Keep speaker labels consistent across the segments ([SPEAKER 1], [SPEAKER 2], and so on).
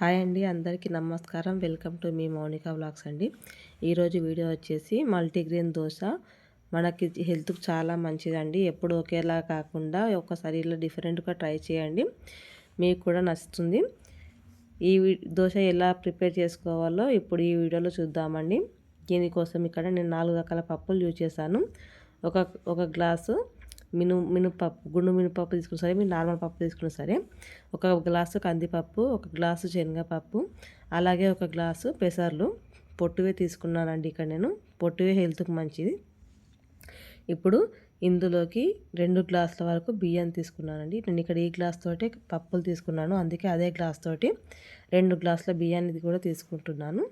[SPEAKER 1] Hi అండి అందరికీ నమస్కారం. వెల్కమ్ టు మీ మౌనిక బ్లాగ్స్ అండి. ఈరోజు వీడియో వచ్చేసి మల్టీగ్రెయిన్ దోశ. మనకి హెల్త్కి చాలా మంచిదండి. ఎప్పుడు ఒకేలా కాకుండా ఒకసారి ఇలా డిఫరెంట్గా ట్రై చేయండి. మీకు కూడా నచ్చుతుంది. ఈ దోశ ఎలా ప్రిపేర్ చేసుకోవాలో ఇప్పుడు ఈ వీడియోలో చూద్దామండి. దీనికోసం ఇక్కడ నేను నాలుగు రకాల పప్పులు యూజ్ చేశాను. ఒక ఒక గ్లాసు మిను మినపప్పు గుండు మినపప్పు తీసుకున్న సరే మీరు నార్మల్ పప్పు తీసుకున్న సరే ఒక గ్లాసు కందిపప్పు ఒక గ్లాసు శనగపప్పు అలాగే ఒక గ్లాసు పెసర్లు. పొట్టువే తీసుకున్నానండి ఇక్కడ నేను. పొట్టువే హెల్త్కి మంచిది. ఇప్పుడు ఇందులోకి రెండు గ్లాసుల వరకు బియ్యం తీసుకున్నానండి. నేను ఇక్కడ ఈ గ్లాస్ తోటి పప్పులు తీసుకున్నాను అందుకే అదే గ్లాస్ తోటి రెండు గ్లాసుల బియ్యాన్ని కూడా తీసుకుంటున్నాను.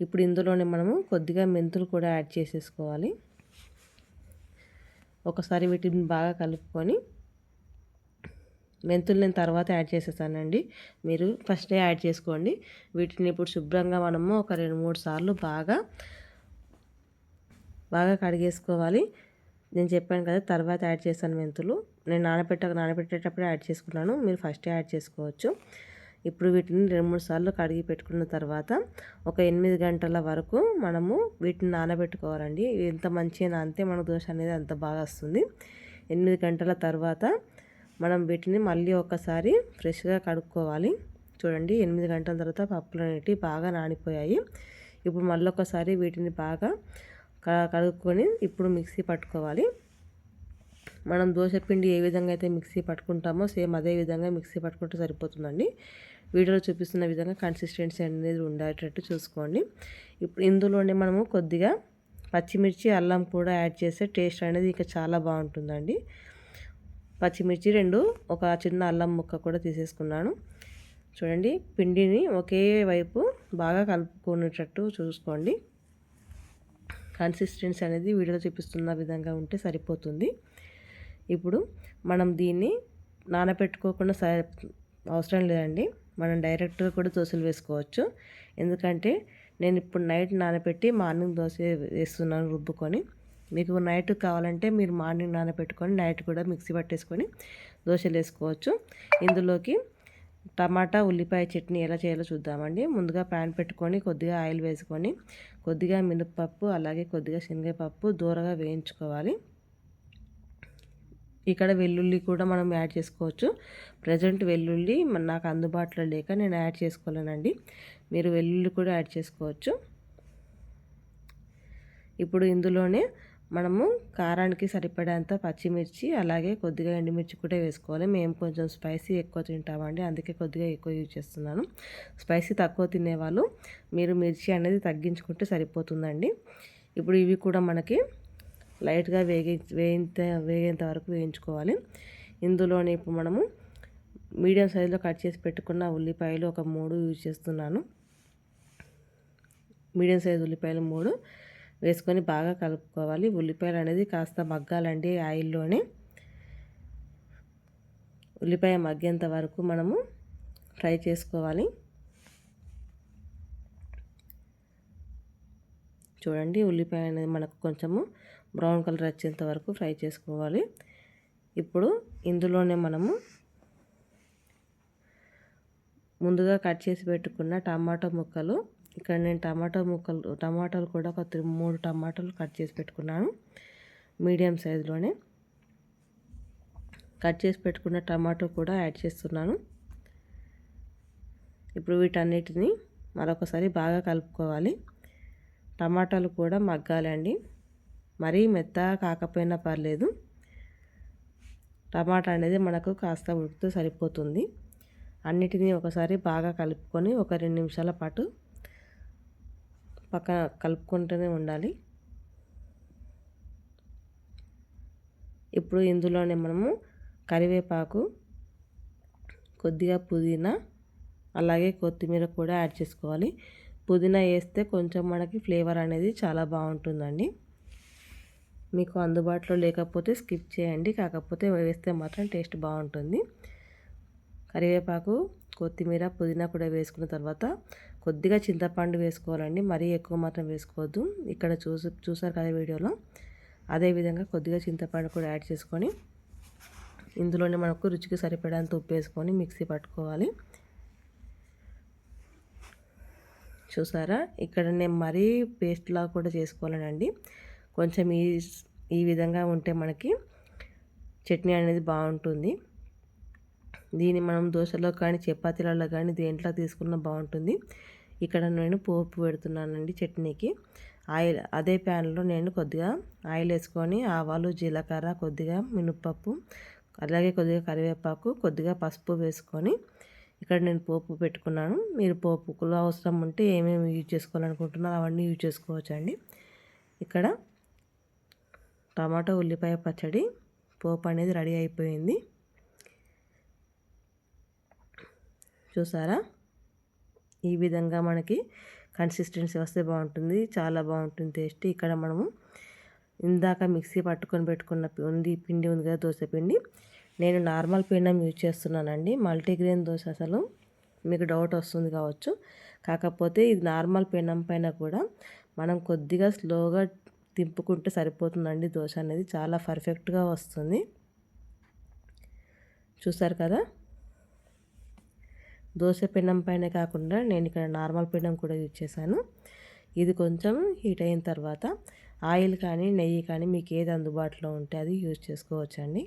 [SPEAKER 1] ఇప్పుడు ఇందులోనే మనము కొద్దిగా మెంతులు కూడా యాడ్ చేసేసుకోవాలి. ఒకసారి వీటిని బాగా కలుపుకొని మెంతులు నేను తర్వాత యాడ్ చేసేసానండి. మీరు ఫస్టే యాడ్ చేసుకోండి. వీటిని ఇప్పుడు శుభ్రంగా మనము ఒక రెండు మూడు సార్లు బాగా బాగా కడిగేసుకోవాలి. నేను చెప్పాను కదా తర్వాత యాడ్ చేశాను మెంతులు. నేను నానబెట్ట నానబెట్టేటప్పుడు యాడ్ చేసుకున్నాను. మీరు ఫస్టే యాడ్ చేసుకోవచ్చు. ఇప్పుడు వీటిని రెండు మూడు సార్లు కడిగి పెట్టుకున్న తర్వాత ఒక ఎనిమిది గంటల వరకు మనము వీటిని నానబెట్టుకోవాలండి. ఎంత మంచిగా అంతే మన దోశ అనేది అంత బాగా వస్తుంది. ఎనిమిది గంటల తర్వాత మనం వీటిని మళ్ళీ ఒకసారి ఫ్రెష్గా కడుక్కోవాలి. చూడండి ఎనిమిది గంటల తర్వాత పప్పులు అనేటివి బాగా నానిపోయాయి. ఇప్పుడు మళ్ళీ ఒకసారి వీటిని బాగా కడుక్కొని ఇప్పుడు మిక్సీ పట్టుకోవాలి. మనం దోశ పిండి ఏ విధంగా అయితే మిక్సీ పట్టుకుంటామో సేమ్ అదే విధంగా మిక్సీ పట్టుకుంటే సరిపోతుందండి. వీడియోలో చూపిస్తున్న విధంగా కన్సిస్టెన్సీ అనేది ఉండేటట్టు చూసుకోండి. ఇప్పుడు ఇందులోనే మనము కొద్దిగా పచ్చిమిర్చి అల్లం కూడా యాడ్ చేస్తే టేస్ట్ అనేది ఇంకా చాలా బాగుంటుందండి. పచ్చిమిర్చి రెండు ఒక చిన్న అల్లం ముక్క కూడా తీసేసుకున్నాను. చూడండి పిండిని ఒకే వైపు బాగా కలుపుకునేటట్టు చూసుకోండి. కన్సిస్టెన్సీ అనేది వీడియోలో చూపిస్తున్న విధంగా ఉంటే సరిపోతుంది. ఇప్పుడు మనం దీన్ని నానబెట్టుకోకుండా అవసరం లేదండి. మనం డైరెక్ట్గా కూడా దోశలు వేసుకోవచ్చు. ఎందుకంటే నేను ఇప్పుడు నైట్ నానబెట్టి మార్నింగ్ దోశ వేస్తున్నాను రుబ్బుకొని. మీకు నైట్ కావాలంటే మీరు మార్నింగ్ నానబెట్టుకొని నైట్ కూడా మిక్సీ పట్టేసుకొని దోశలు వేసుకోవచ్చు. ఇందులోకి టమాటా ఉల్లిపాయ చట్నీ ఎలా చేయాలో చూద్దామండి. ముందుగా ప్యాన్ పెట్టుకొని కొద్దిగా ఆయిల్ వేసుకొని కొద్దిగా మినపప్పు అలాగే కొద్దిగా శనగపప్పు దూరగా వేయించుకోవాలి. ఇక్కడ వెల్లుల్లి కూడా మనం యాడ్ చేసుకోవచ్చు. ప్రజెంట్ వెల్లుల్లి నాకు అందుబాటులో లేక నేను యాడ్ చేసుకోలేనండి. మీరు వెల్లుల్లి కూడా యాడ్ చేసుకోవచ్చు. ఇప్పుడు ఇందులోనే మనము కారానికి సరిపడేంత పచ్చిమిర్చి అలాగే కొద్దిగా ఎండుమిర్చి కూడా వేసుకోవాలి. మేము కొంచెం స్పైసీ ఎక్కువ తింటామండి. అందుకే కొద్దిగా ఎక్కువ యూజ్ చేస్తున్నాను. స్పైసీ తక్కువ తినేవాళ్ళు. మీరు మిర్చి అనేది తగ్గించుకుంటే సరిపోతుందండి. ఇప్పుడు ఇవి కూడా మనకి లైట్గా వేగి వేయింత వేగేంత వరకు వేయించుకోవాలి. ఇందులోనే ఇప్పుడు మనము మీడియం సైజులో కట్ చేసి పెట్టుకున్న ఉల్లిపాయలు ఒక మూడు యూజ్ చేస్తున్నాను. మీడియం సైజు ఉల్లిపాయలు మూడు వేసుకొని బాగా కలుపుకోవాలి. ఉల్లిపాయలు అనేది కాస్త మగ్గాలండి ఆయిల్లోనే. ఉల్లిపాయ మగ్గేంత వరకు మనము ఫ్రై చేసుకోవాలి. చూడండి ఉల్లిపాయ అనేది మనకు కొంచెము బ్రౌన్ కలర్ వచ్చేంత వరకు ఫ్రై చేసుకోవాలి. ఇప్పుడు ఇందులోనే మనము ముందుగా కట్ చేసి పెట్టుకున్న టమాటో ముక్కలు ఇక్కడ నేను టమాటో ముక్కలు టమాటాలు కూడా ఒక మూడు టమాటాలు కట్ చేసి పెట్టుకున్నాను మీడియం సైజులోనే. కట్ చేసి పెట్టుకున్న టమాటో కూడా యాడ్ చేస్తున్నాను. ఇప్పుడు వీటన్నిటిని మరొకసారి బాగా కలుపుకోవాలి. టమాటాలు కూడా మగ్గాలండి. మరీ మెత్తగా కాకపోయినా పర్లేదు. టమాటా అనేది మనకు కాస్త ఉడికితే సరిపోతుంది. అన్నిటినీ ఒకసారి బాగా కలుపుకొని ఒక రెండు నిమిషాల పాటు పక్కన కలుపుకుంటూనే ఉండాలి. ఇప్పుడు ఇందులోనే మనము కరివేపాకు కొద్దిగా పుదీనా అలాగే కొత్తిమీర కూడా యాడ్ చేసుకోవాలి. పుదీనా వేస్తే కొంచెం మనకి ఫ్లేవర్ అనేది చాలా బాగుంటుందండి. మీకు అందుబాటులో లేకపోతే స్కిప్ చేయండి. కాకపోతే వేస్తే మాత్రం టేస్ట్ బాగుంటుంది. కరివేపాకు కొత్తిమీర పుదీనా కూడా వేసుకున్న తర్వాత కొద్దిగా చింతపండు వేసుకోవాలండి. మరీ ఎక్కువ మాత్రం వేసుకోవద్దు. ఇక్కడ చూసి చూసారు కదా వీడియోలో? అదేవిధంగా కొద్దిగా చింతపండు కూడా యాడ్ చేసుకొని ఇందులోనే మనకు రుచికి సరిపడేంత ఉప్పు వేసుకొని మిక్సీ పట్టుకోవాలి. చూసారా? ఇక్కడ నేను మరీ పేస్ట్లా కూడా చేసుకోవాలనండి కొంచెం ఈ ఈ విధంగా ఉంటే మనకి చట్నీ అనేది బాగుంటుంది. దీన్ని మనం దోశలో కానీ చపాతీలలో కానీ దేంట్లో తీసుకున్నా బాగుంటుంది. ఇక్కడ నేను పోపు పెడుతున్నానండి చట్నీకి. ఆయిల్ అదే ప్యాన్లో నేను కొద్దిగా ఆయిల్ వేసుకొని ఆవాలు జీలకర్ర కొద్దిగా మినప్పప్పు అలాగే కొద్దిగా కరివేపాకు కొద్దిగా పసుపు వేసుకొని ఇక్కడ నేను పోపు పెట్టుకున్నాను. మీరు పోపులో అవసరం ఉంటే ఏమేమి యూజ్ చేసుకోవాలనుకుంటున్నారో అవన్నీ యూజ్ చేసుకోవచ్చండి ఇక్కడ టమాటో ఉల్లిపాయ పచ్చడి పోపు అనేది రెడీ అయిపోయింది. చూసారా? ఈ విధంగా మనకి కన్సిస్టెన్సీ వస్తే బాగుంటుంది. చాలా బాగుంటుంది టేస్ట్. ఇక్కడ మనము ఇందాక మిక్సీ పట్టుకొని పెట్టుకున్న ఉంది పిండి ఉంది కదా దోశ పిండి. నేను నార్మల్ పిండం యూజ్ చేస్తున్నానండి. మల్టీగ్రెయిన్ దోశ అసలు మీకు డౌట్ వస్తుంది కావచ్చు. కాకపోతే ఇది నార్మల్ పిండం పైన కూడా మనం కొద్దిగా స్లోగా తింపుకుంటే సరిపోతుందండి దోశ అనేది. చాలా పర్ఫెక్ట్గా వస్తుంది. చూసారు కదా? దోశ పిండం పైన కాకుండా నేను ఇక్కడ నార్మల్ పిండం కూడా యూజ్ చేశాను. ఇది కొంచెం హీట్ అయిన తర్వాత ఆయిల్ కానీ నెయ్యి కానీ మీకు ఏది అందుబాటులో ఉంటే అది యూజ్ చేసుకోవచ్చండి.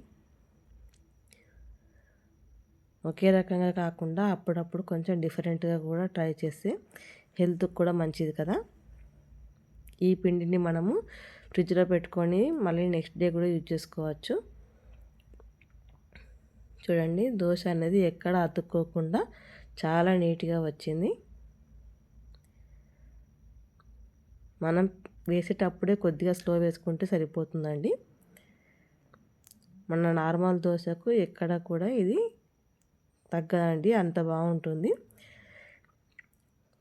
[SPEAKER 1] ఒకే రకంగా కాకుండా అప్పుడప్పుడు కొంచెం డిఫరెంట్గా కూడా ట్రై చేస్తే హెల్త్కి కూడా మంచిది కదా. ఈ పిండిని మనము ఫ్రిడ్జ్లో పెట్టుకొని మళ్ళీ నెక్స్ట్ డే కూడా యూజ్ చేసుకోవచ్చు. చూడండి దోశ అనేది ఎక్కడ అతుక్కోకుండా చాలా నీట్గా వచ్చింది. మనం వేసేటప్పుడే కొద్దిగా స్లో వేసుకుంటే సరిపోతుందండి. మన నార్మల్ దోశకు ఎక్కడ కూడా ఇది తగ్గదండి అంత బాగుంటుంది.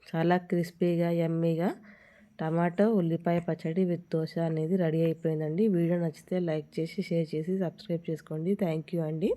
[SPEAKER 1] చాలా క్రిస్పీగా ఎమ్మీగా టమాటో ఉల్లిపాయ పచ్చడి విత్ దోశ అనేది రెడీ అయిపోయిందండి. వీడియో నచ్చితే లైక్ చేసి షేర్ చేసి సబ్స్క్రైబ్ చేసుకోండి. థ్యాంక్ యూ అండి.